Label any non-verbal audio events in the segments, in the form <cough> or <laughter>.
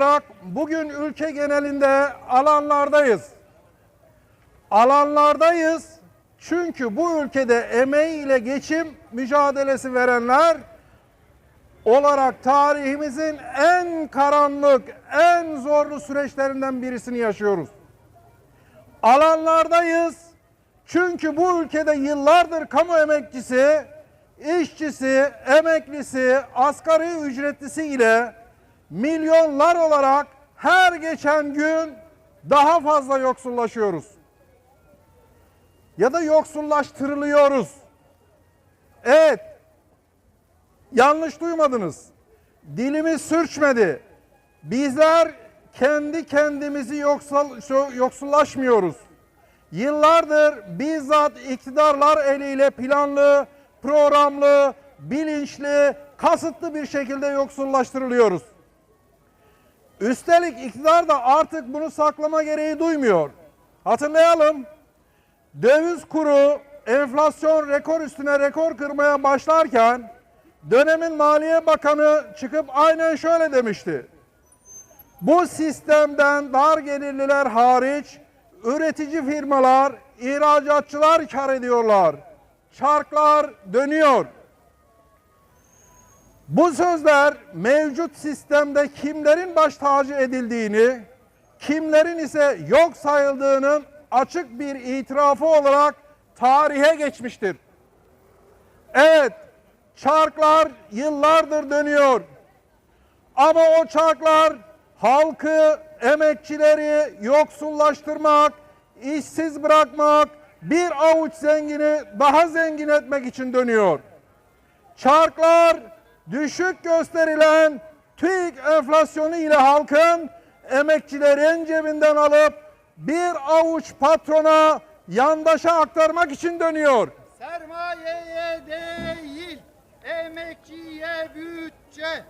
olarak bugün ülke genelinde alanlardayız. Alanlardayız çünkü bu ülkede emeğiyle geçim mücadelesi verenler olarak tarihimizin en karanlık, en zorlu süreçlerinden birisini yaşıyoruz. Alanlardayız çünkü bu ülkede yıllardır kamu emekçisi, işçisi, emeklisi, asgari ücretlisi ile milyonlar olarak her geçen gün daha fazla yoksullaşıyoruz. Ya da yoksullaştırılıyoruz. Evet, yanlış duymadınız. Dilimiz sürçmedi. Bizler kendi kendimizi yoksul, yoksullaşmıyoruz. Yıllardır bizzat iktidarlar eliyle planlı, programlı, bilinçli, kasıtlı bir şekilde yoksullaştırılıyoruz. Üstelik iktidar da artık bunu saklama gereği duymuyor. Hatırlayalım. Döviz kuru enflasyon rekor üstüne rekor kırmaya başlarken dönemin Maliye Bakanı çıkıp aynen şöyle demişti. Bu sistemden dar gelirliler hariç üretici firmalar, ihracatçılar kar ediyorlar. Çarklar dönüyor. Bu sözler mevcut sistemde kimlerin baş tacı edildiğini, kimlerin ise yok sayıldığının açık bir itirafı olarak tarihe geçmiştir. Evet, çarklar yıllardır dönüyor. Ama o çarklar halkı, emekçileri yoksullaştırmak, işsiz bırakmak, bir avuç zengini daha zengin etmek için dönüyor. Çarklar düşük gösterilen TÜİK enflasyonu ile halkın emekçilerin cebinden alıp bir avuç patrona yandaşa aktarmak için dönüyor. Sermayeye değil, emekçiye bütçe.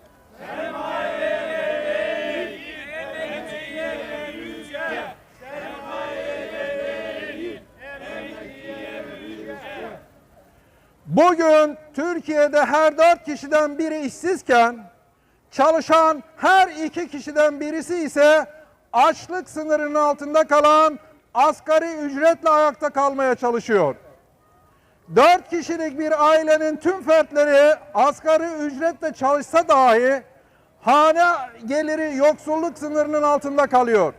Bugün Türkiye'de her dört kişiden biri işsizken çalışan her iki kişiden birisi ise açlık sınırının altında kalan asgari ücretle ayakta kalmaya çalışıyor. Dört kişilik bir ailenin tüm fertleri asgari ücretle çalışsa dahi hane geliri yoksulluk sınırının altında kalıyor.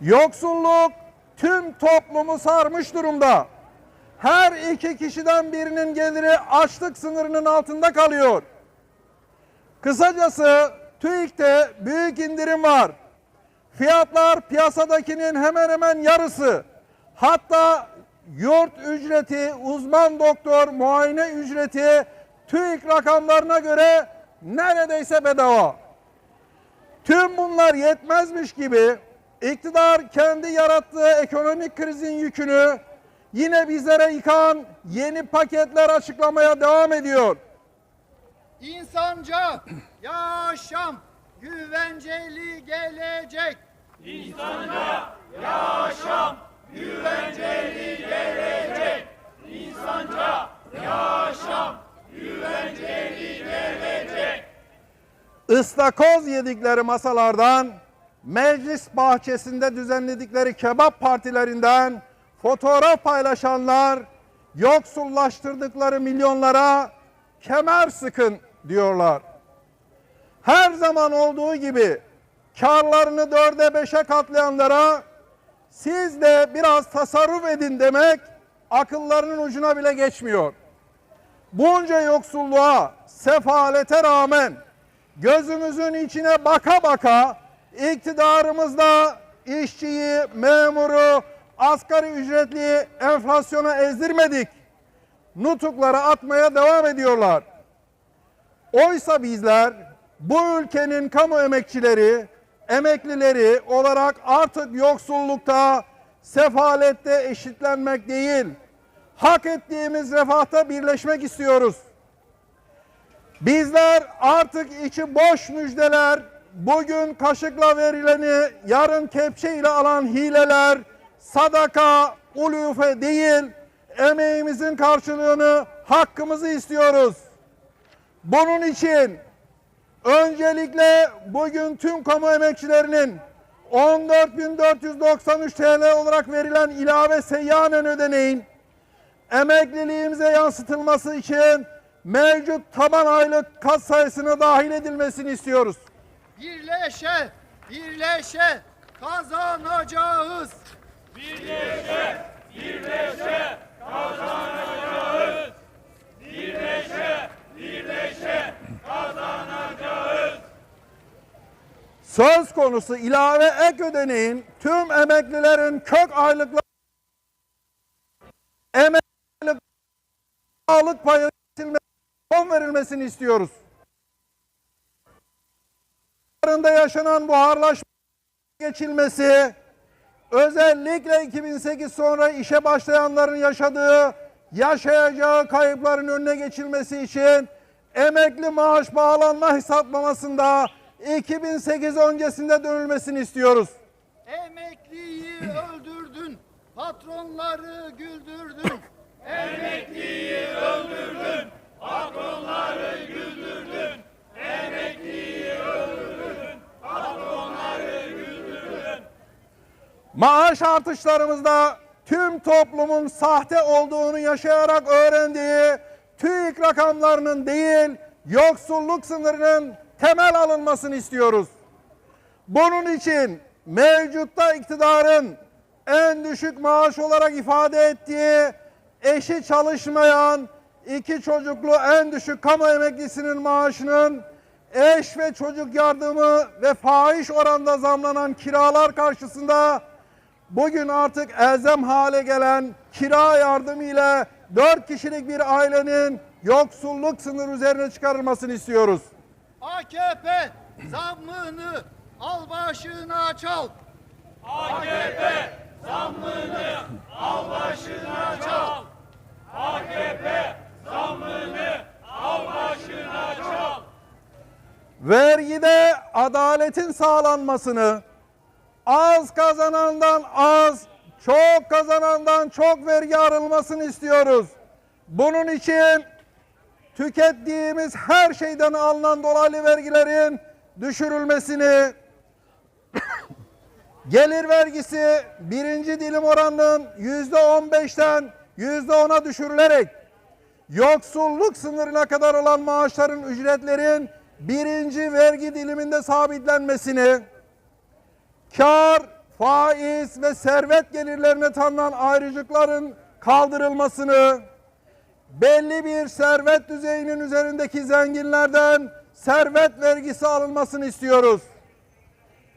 Yoksulluk tüm toplumu sarmış durumda. Her iki kişiden birinin geliri açlık sınırının altında kalıyor. Kısacası TÜİK'te büyük indirim var. Fiyatlar piyasadakinin hemen hemen yarısı. Hatta yurt ücreti, uzman doktor muayene ücreti TÜİK rakamlarına göre neredeyse bedava. Tüm bunlar yetmezmiş gibi iktidar kendi yarattığı ekonomik krizin yükünü yine bizlere yıkan yeni paketler açıklamaya devam ediyor. İnsanca yaşam, güvenceli gelecek. ıstakoz yedikleri masalardan, meclis bahçesinde düzenledikleri kebap partilerinden fotoğraf paylaşanlar yoksullaştırdıkları milyonlara kemer sıkın diyorlar. Her zaman olduğu gibi karlarını dörde beşe katlayanlara siz de biraz tasarruf edin demek akıllarının ucuna bile geçmiyor. Bunca yoksulluğa, sefalete rağmen gözümüzün içine baka baka iktidarımızda işçiyi, memuru, asgari ücretli enflasyona ezdirmedik. Nutukları atmaya devam ediyorlar. Oysa bizler bu ülkenin kamu emekçileri, emeklileri olarak artık yoksullukta, sefalette eşitlenmek değil, hak ettiğimiz refahta birleşmek istiyoruz. Bizler artık içi boş müjdeler, bugün kaşıkla verileni yarın kepçe ile alan hileler, sadaka, ulufe değil, emeğimizin karşılığını, hakkımızı istiyoruz. Bunun için Öncelikle bugün tüm kamu emekçilerinin 14.493 TL olarak verilen ilave seyyanen ödeneğin emekliliğimize yansıtılması için mevcut taban aylık kat sayısına dahil edilmesini istiyoruz. Birleşe, birleşe kazanacağız. Söz konusu ilave ek ödeneğin tüm emeklilerin kök aylıkları emeklilik sağlık payı son verilmesini istiyoruz. Yaşanan buharlaşma geçilmesi özellikle 2008 sonra işe başlayanların yaşadığı yaşayacağı kayıpların önüne geçilmesi için emekli maaş bağlanma hesaplamasında 2008 öncesinde dönülmesini istiyoruz. Emekliyi öldürdün, patronları güldürdün. Maaş artışlarımızda tüm toplumun sahte olduğunu yaşayarak öğrendiği TÜİK rakamlarının değil, yoksulluk sınırının temel alınmasını istiyoruz. Bunun için mevcutta iktidarın en düşük maaş olarak ifade ettiği eşi çalışmayan iki çocuklu en düşük kamu emeklisinin maaşının eş ve çocuk yardımı ve fahiş oranda zamlanan kiralar karşısında bugün artık elzem hale gelen kira yardımı ile 4 kişilik bir ailenin yoksulluk sınırı üzerine çıkarılmasını istiyoruz. AKP zammını al başına çal. Vergide adaletin sağlanmasını, az kazanandan az, çok kazanandan çok vergi arılmasını istiyoruz. Bunun için tükettiğimiz her şeyden alınan dolaylı vergilerin düşürülmesini, <coughs> gelir vergisi birinci dilim oranının yüzde on beşten yüzde ona düşürülerek yoksulluk sınırına kadar olan maaşların ücretlerin birinci vergi diliminde sabitlenmesini, kar, faiz ve servet gelirlerine tanınan ayrıcılıkların kaldırılmasını, belli bir servet düzeyinin üzerindeki zenginlerden servet vergisi alınmasını istiyoruz.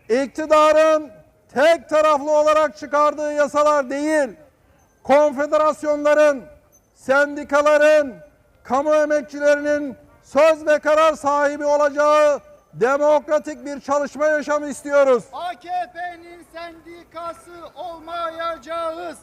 İktidarın tek taraflı olarak çıkardığı yasalar değil, konfederasyonların, sendikaların, kamu emekçilerinin söz ve karar sahibi olacağı demokratik bir çalışma yaşamı istiyoruz. AKP'nin sendikası olmayacağız.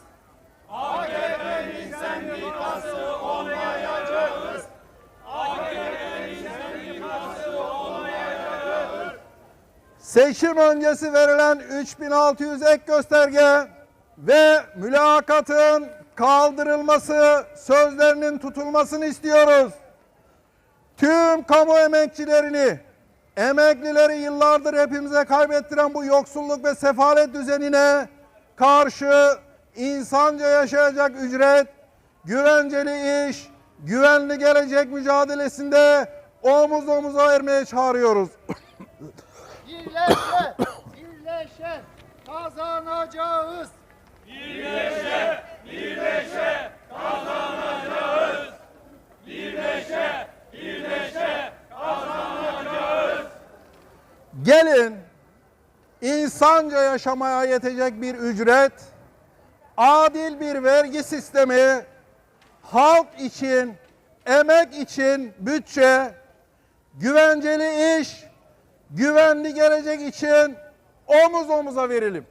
Seçim öncesi verilen 3600 ek gösterge ve mülakatın kaldırılması sözlerinin tutulmasını istiyoruz. Tüm kamu emekçilerini, emeklileri yıllardır hepimize kaybettiren bu yoksulluk ve sefalet düzenine karşı insanca yaşayacak ücret, güvenceli iş, güvenli gelecek mücadelesinde omuz omuza vermeye çağırıyoruz. Birleşe, birleşe kazanacağız. Gelin insanca yaşamaya yetecek bir ücret, adil bir vergi sistemi, halk için, emek için bütçe, güvenceli iş, güvenli gelecek için omuz omuza verelim.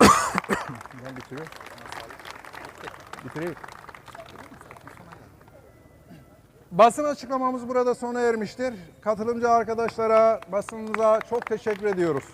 <coughs> Basın açıklamamız burada sona ermiştir. Katılımcı arkadaşlara, basınımıza çok teşekkür ediyoruz.